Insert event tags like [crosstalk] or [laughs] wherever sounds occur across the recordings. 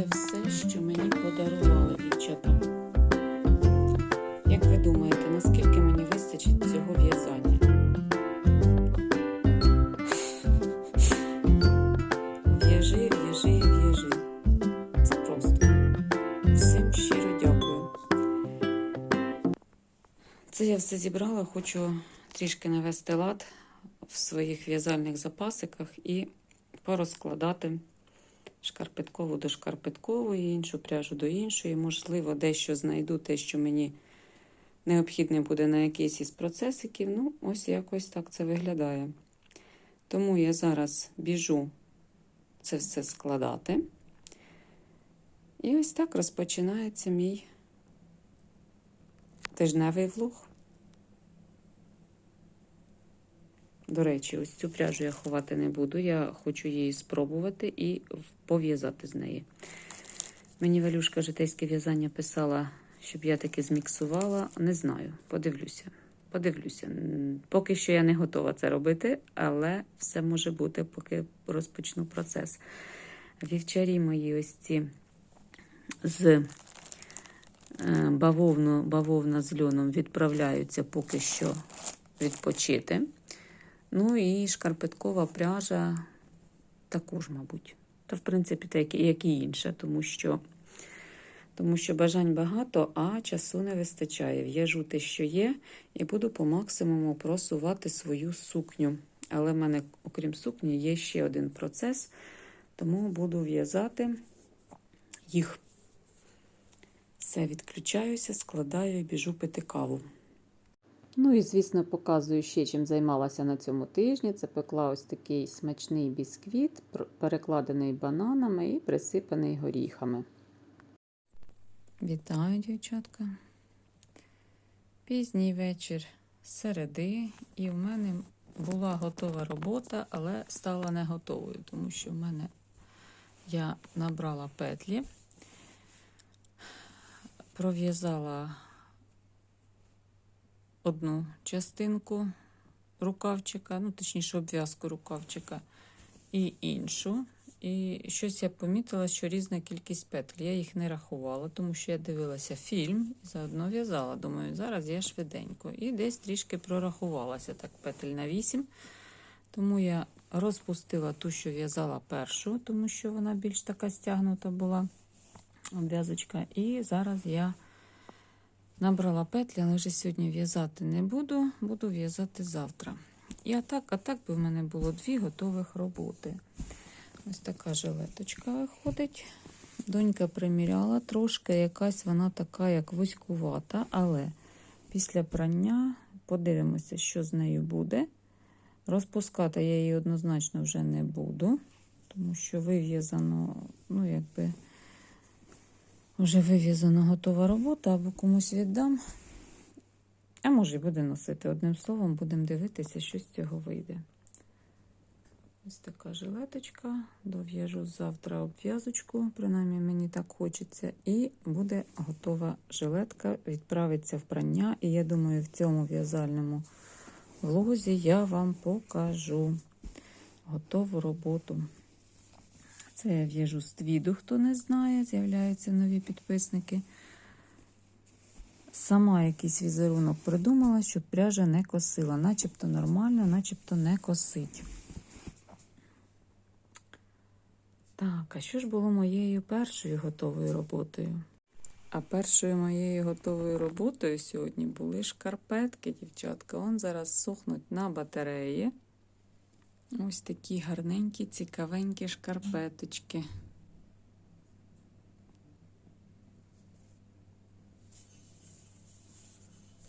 це все, що мені подарували дівчата. Як ви думаєте, наскільки мені вистачить цього в'язання? В'яжи, в'яжи, в'яжи. Це просто. Всім щиро дякую. Це я все зібрала, хочу трішки навести лад в своїх в'язальних запасиках і порозкладати шкарпеткову до шкарпеткової, іншу пряжу до іншої. Можливо, дещо знайду те, що мені необхідне буде на якийсь із процесиків. Ну, ось якось так це виглядає. Тому я зараз біжу це все складати. І ось так розпочинається мій тижневий влог. До речі, ось цю пряжу я ховати не буду. Я хочу її спробувати і пов'язати з неї. Мені Валюшка житейське в'язання писала, щоб я таки зміксувала. Не знаю, подивлюся. Подивлюся. Поки що я не готова це робити, але все може бути, поки розпочну процес. Вівчарі мої ось ці з е, бавовну, бавовна з льоном відправляються поки що відпочити. Ну і шкарпеткова пряжа також, мабуть. Та, в принципі, так, як і інша, тому що, тому що бажань багато, а часу не вистачає. В'яжу те, що є, і буду по максимуму просувати свою сукню. Але в мене, окрім сукні, є ще один процес, тому буду в'язати їх. Все, відключаюся, складаю і біжу пити каву. Ну і, звісно, показую ще, чим займалася на цьому тижні. Це пекла ось такий смачний бісквіт, перекладений бананами і присипаний горіхами. Вітаю, дівчатка. Пізній вечір середи, і в мене була готова робота, але стала не готовою, тому що в мене я набрала петлі, пров'язала одну частинку рукавчика, ну, точніше, обв'язку рукавчика, і іншу. І щось я помітила, що різна кількість петель. Я їх не рахувала, тому що я дивилася фільм і заодно в'язала. Думаю, зараз я швиденько. І десь трішки прорахувалася так петель на 8. Тому я розпустила ту, що в'язала першу, тому що вона більш така стягнута була обв'язочка. І зараз я. Набрала петлі, але вже сьогодні в'язати не буду, буду в'язати завтра. І так, а так би в мене було дві готових роботи. Ось така жилеточка виходить. Донька приміряла, трошки якась вона така, як вузькувата, але після прання подивимося, що з нею буде. Розпускати я її однозначно вже не буду, тому що вив'язано, ну, якби. Вже вив'язана готова робота, або комусь віддам. А може, і буде носити. Одним словом, будемо дивитися, що з цього вийде. Ось така жилеточка. Дов'яжу завтра обв'язочку, принаймні мені так хочеться. І буде готова жилетка, відправиться в прання. І я думаю, в цьому в'язальному влозі я вам покажу готову роботу. Це я в'яжу з твіду, хто не знає, з'являються нові підписники. Сама якийсь візерунок придумала, щоб пряжа не косила. Начебто нормально, начебто не косить. Так, а що ж було моєю першою готовою роботою? А першою моєю готовою роботою сьогодні були шкарпетки, дівчатка. Вон зараз сохнуть на батареї. Ось такі гарненькі, цікавенькі шкарпеточки.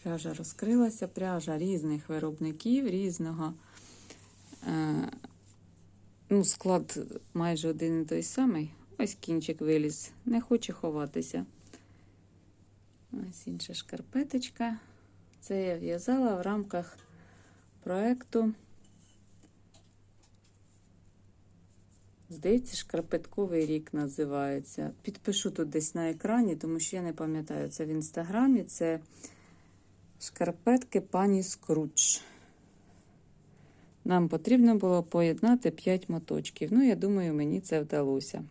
Пряжа розкрилася, пряжа різних виробників, різного. Е, ну, Склад майже один і той самий. Ось кінчик виліз, не хоче ховатися. Ось інша шкарпеточка. Це я в'язала в рамках проєкту. Здається, шкарпетковий рік називається. Підпишу тут десь на екрані, тому що я не пам'ятаю, це в інстаграмі. Це шкарпетки пані Скрудж. Нам потрібно було поєднати 5 моточків. Ну, я думаю, мені це вдалося.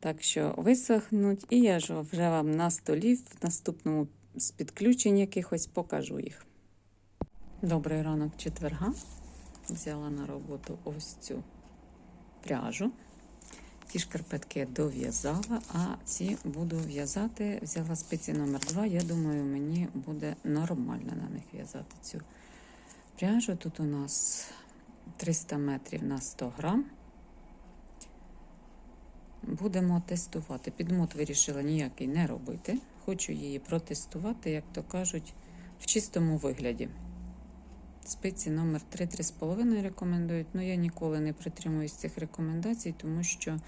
Так що висохнуть, і я ж вже вам на столі в наступному з підключень якихось покажу їх. Добрий ранок четверга. Взяла на роботу ось цю пряжу. Ті шкарпетки я дов'язала, а ці буду в'язати. Взяла спиці номер 2 Я думаю, мені буде нормально на них в'язати цю пряжу. Тут у нас 300 метрів на 100 грам. Будемо тестувати. Підмот вирішила ніякий не робити. Хочу її протестувати, як то кажуть, в чистому вигляді. Спиці номер 3-3,5 рекомендують, але я ніколи не притримуюсь цих рекомендацій, тому що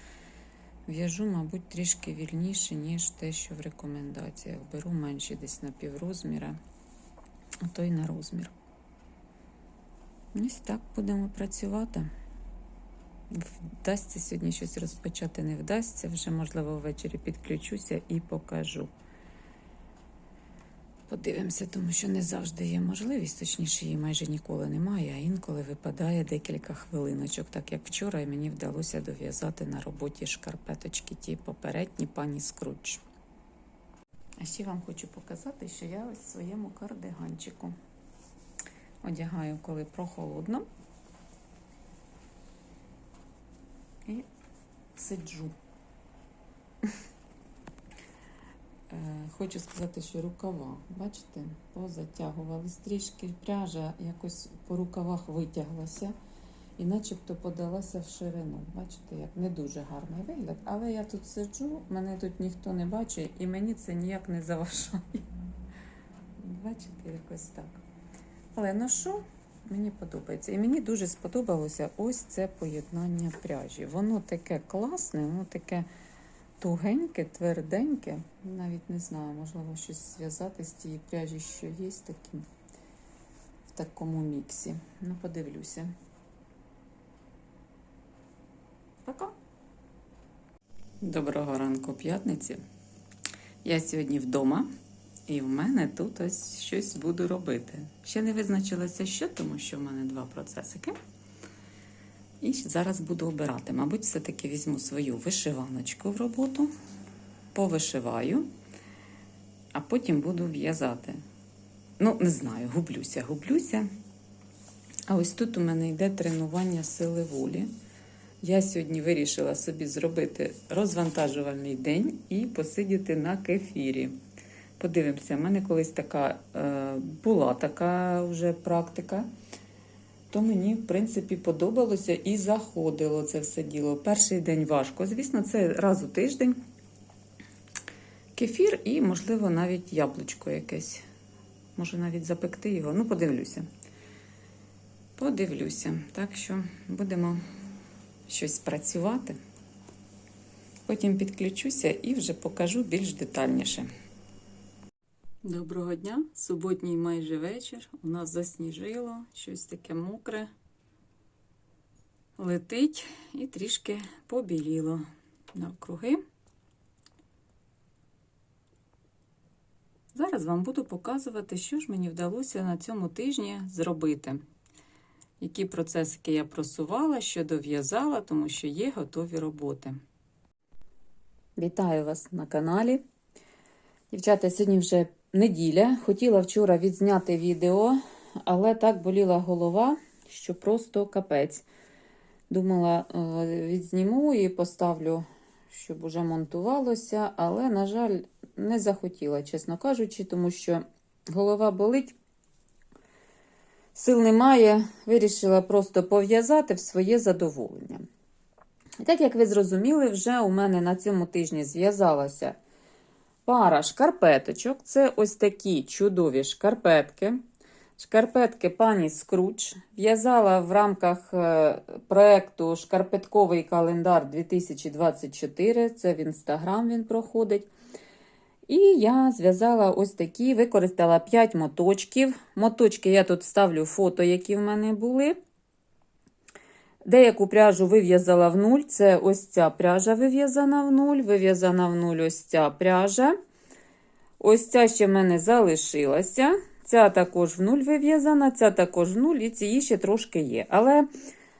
в'яжу, мабуть, трішки вільніше, ніж те, що в рекомендаціях. Беру менше десь на піврозміра, а то й на розмір. Ось так будемо працювати. Вдасться сьогодні щось розпочати, не вдасться. Вже, можливо, ввечері підключуся і покажу. Подивимося, тому що не завжди є можливість, точніше, її майже ніколи немає, а інколи випадає декілька хвилиночок, так як вчора, і мені вдалося дов'язати на роботі шкарпеточки ті попередні пані Скруч. А ще вам хочу показати, що я ось в своєму кардиганчику одягаю, коли прохолодно. І сиджу. Е, Хочу сказати, що рукава, бачите, позатягувались трішки, пряжа якось по рукавах витяглася і начебто подалася в ширину. Бачите, як не дуже гарний вигляд. Але я тут сиджу, мене тут ніхто не бачить і мені це ніяк не заважає. Бачите, якось так. Але ношу, мені подобається. І мені дуже сподобалося ось це поєднання пряжі. Воно таке класне, воно таке тугеньке, тверденьке. Навіть не знаю, можливо, щось зв'язати з тієї пряжі, що є таким, в такому міксі. Ну, подивлюся. Пока. Доброго ранку п'ятниці. Я сьогодні вдома, і в мене тут ось щось буду робити. Ще не визначилася, що, тому що в мене два процесики. І зараз буду обирати. Мабуть, все-таки візьму свою вишиваночку в роботу, повишиваю, а потім буду в'язати. Ну, не знаю, гублюся, гублюся. А ось тут у мене йде тренування сили волі. Я сьогодні вирішила собі зробити розвантажувальний день і посидіти на кефірі. Подивимося, в мене колись така е, була така вже практика то мені, в принципі, подобалося і заходило це все діло. Перший день важко. Звісно, це раз у тиждень. Кефір і, можливо, навіть яблучко якесь. Може навіть запекти його. Ну, подивлюся. Подивлюся. Так що будемо щось працювати. Потім підключуся і вже покажу більш детальніше. Доброго дня, суботній майже вечір. У нас засніжило, щось таке мокре. Летить і трішки побіліло навкруги. Зараз вам буду показувати, що ж мені вдалося на цьому тижні зробити. Які процесики я просувала, що дов'язала, тому що є готові роботи. Вітаю вас на каналі. Дівчата, сьогодні вже неділя. Хотіла вчора відзняти відео, але так боліла голова, що просто капець. Думала, е, відзніму і поставлю, щоб уже монтувалося, але, на жаль, не захотіла, чесно кажучи, тому що голова болить. Сил немає, вирішила просто пов'язати в своє задоволення. І так, як ви зрозуміли, вже у мене на цьому тижні зв'язалася пара шкарпеточок. Це ось такі чудові шкарпетки. Шкарпетки пані Скруч. В'язала в рамках е, проєкту Шкарпетковий календар 2024. Це в інстаграм він проходить. І я зв'язала ось такі, використала 5 моточків. Моточки я тут ставлю фото, які в мене були. Деяку пряжу вив'язала в нуль. Це ось ця пряжа вив'язана в нуль, вив'язана в нуль ось ця пряжа. Ось ця ще в мене залишилася. Ця також в нуль вив'язана, ця також в нуль, і цієї ще трошки є. Але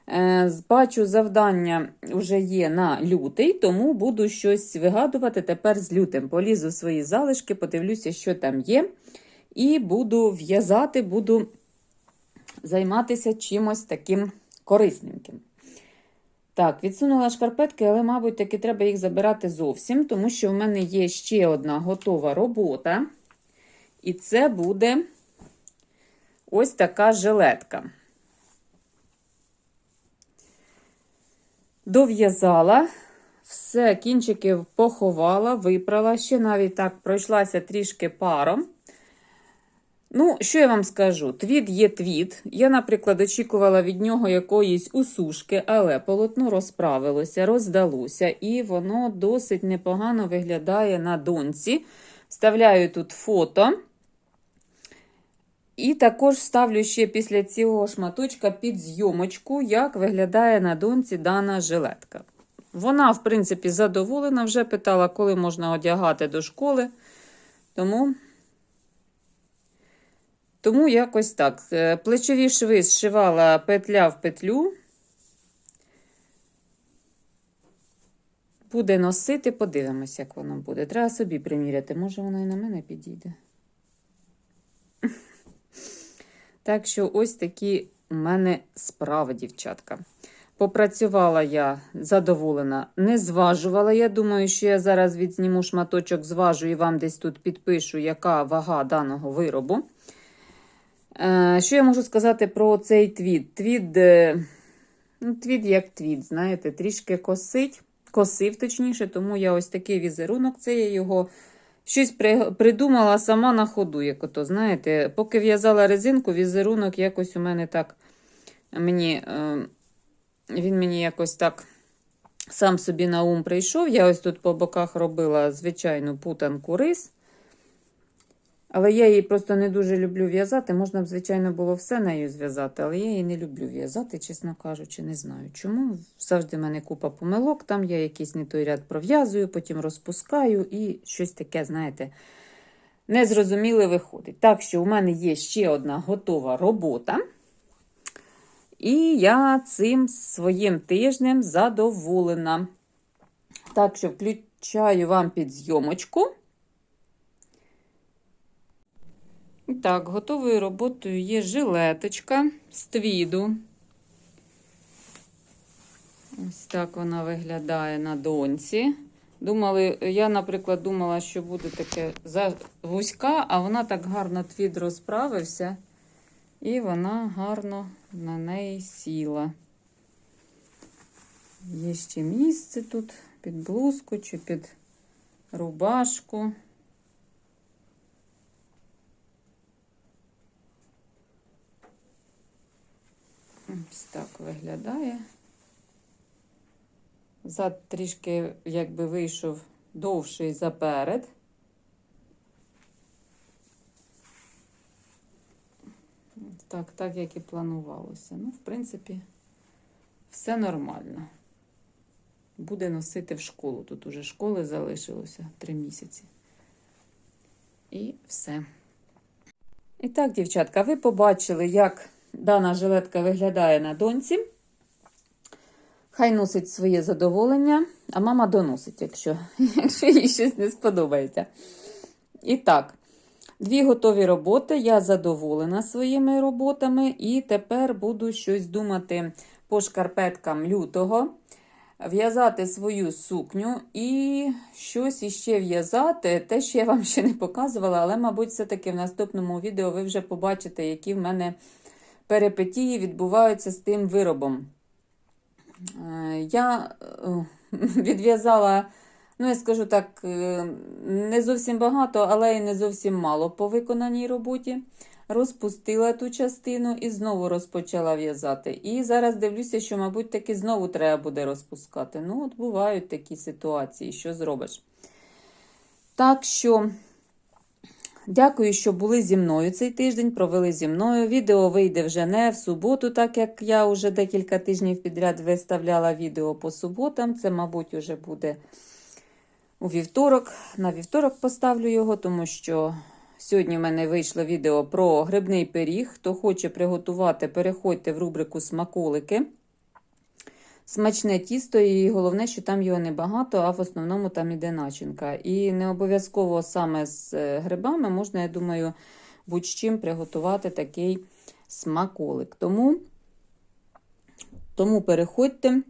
Е, Бачу, завдання вже є на лютий, тому буду щось вигадувати тепер з лютим. Полізу в свої залишки, подивлюся, що там є. І буду в'язати, буду займатися чимось таким корисненьким. Так, відсунула шкарпетки, але, мабуть, таки треба їх забирати зовсім, тому що в мене є ще одна готова робота. І це буде ось така жилетка. Дов'язала, все, кінчики поховала, випрала, ще навіть так пройшлася трішки паром. Ну, що я вам скажу? Твіт є твіт. Я, наприклад, очікувала від нього якоїсь усушки, але полотно розправилося, роздалося, і воно досить непогано виглядає на доньці. Вставляю тут фото. І також ставлю ще після цього шматочка під зйомочку, як виглядає на доньці дана жилетка. Вона, в принципі, задоволена, вже питала, коли можна одягати до школи. Тому. Тому якось так. Е, Плечові шви зшивала петля в петлю. Буде носити, подивимось, як воно буде. Треба собі приміряти. Може, воно і на мене підійде. [laughs] Так що, ось такі у мене справи, дівчатка. Попрацювала я задоволена, не зважувала. Я думаю, що я зараз відзніму шматочок, зважу і вам десь тут підпишу, яка вага даного виробу. Е, Що я можу сказати про цей твіт? Твіт, е, ну, твіт як твіт, знаєте, трішки косить, косив, точніше, тому я ось такий візерунок, це я його щось при, придумала сама на ходу, як ото, знаєте, поки в'язала резинку, візерунок якось у мене так мені, е, він мені якось так сам собі на ум прийшов. Я ось тут по боках робила звичайну путанку рис. Але я її просто не дуже люблю в'язати. Можна б, звичайно, було все нею зв'язати, але я її не люблю в'язати, чесно кажучи, не знаю чому. Завжди в мене купа помилок, там я якийсь не той ряд пров'язую, потім розпускаю і щось таке, знаєте, незрозуміле виходить. Так що у мене є ще одна готова робота. І я цим своїм тижнем задоволена. Так що включаю вам під зйомочку. І Так, готовою роботою є жилеточка з твіду. Ось так вона виглядає на доньці. Думали, я, наприклад, думала, що буде таке вузька, а вона так гарно твід розправився, і вона гарно на неї сіла. Є ще місце тут під блузку чи під рубашку. Ось так виглядає. Зад трішки, якби вийшов довший заперед. Так, так, як і планувалося. Ну, в принципі, все нормально. Буде носити в школу. Тут уже школи залишилося три місяці. І все. І так, дівчатка, ви побачили, як дана жилетка виглядає на доньці. Хай носить своє задоволення, а мама доносить, якщо, [laughs] якщо їй щось не сподобається. І так, дві готові роботи. Я задоволена своїми роботами, і тепер буду щось думати по шкарпеткам лютого. В'язати свою сукню і щось іще в'язати. Те, що я вам ще не показувала, але, мабуть, все-таки в наступному відео ви вже побачите, які в мене перипетії відбуваються з тим виробом. Е, Я е, [laughs] відв'язала, ну, я скажу так, е, не зовсім багато, але й не зовсім мало по виконаній роботі. Розпустила ту частину і знову розпочала в'язати. І зараз дивлюся, що, мабуть, таки знову треба буде розпускати. Ну, от бувають такі ситуації, що зробиш. Так що. Дякую, що були зі мною цей тиждень, провели зі мною. Відео вийде вже не в суботу, так як я вже декілька тижнів підряд виставляла відео по суботам. Це, мабуть, вже буде у вівторок. На вівторок поставлю його, тому що сьогодні в мене вийшло відео про грибний пиріг. Хто хоче приготувати, переходьте в рубрику смаколики. Смачне тісто, і головне, що там його небагато, а в основному там іде начинка. І не обов'язково саме з е, грибами можна, я думаю, будь-чим приготувати такий смаколик. Тому, тому переходьте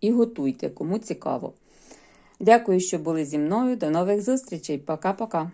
і готуйте, кому цікаво. Дякую, що були зі мною. До нових зустрічей. Пока-пока.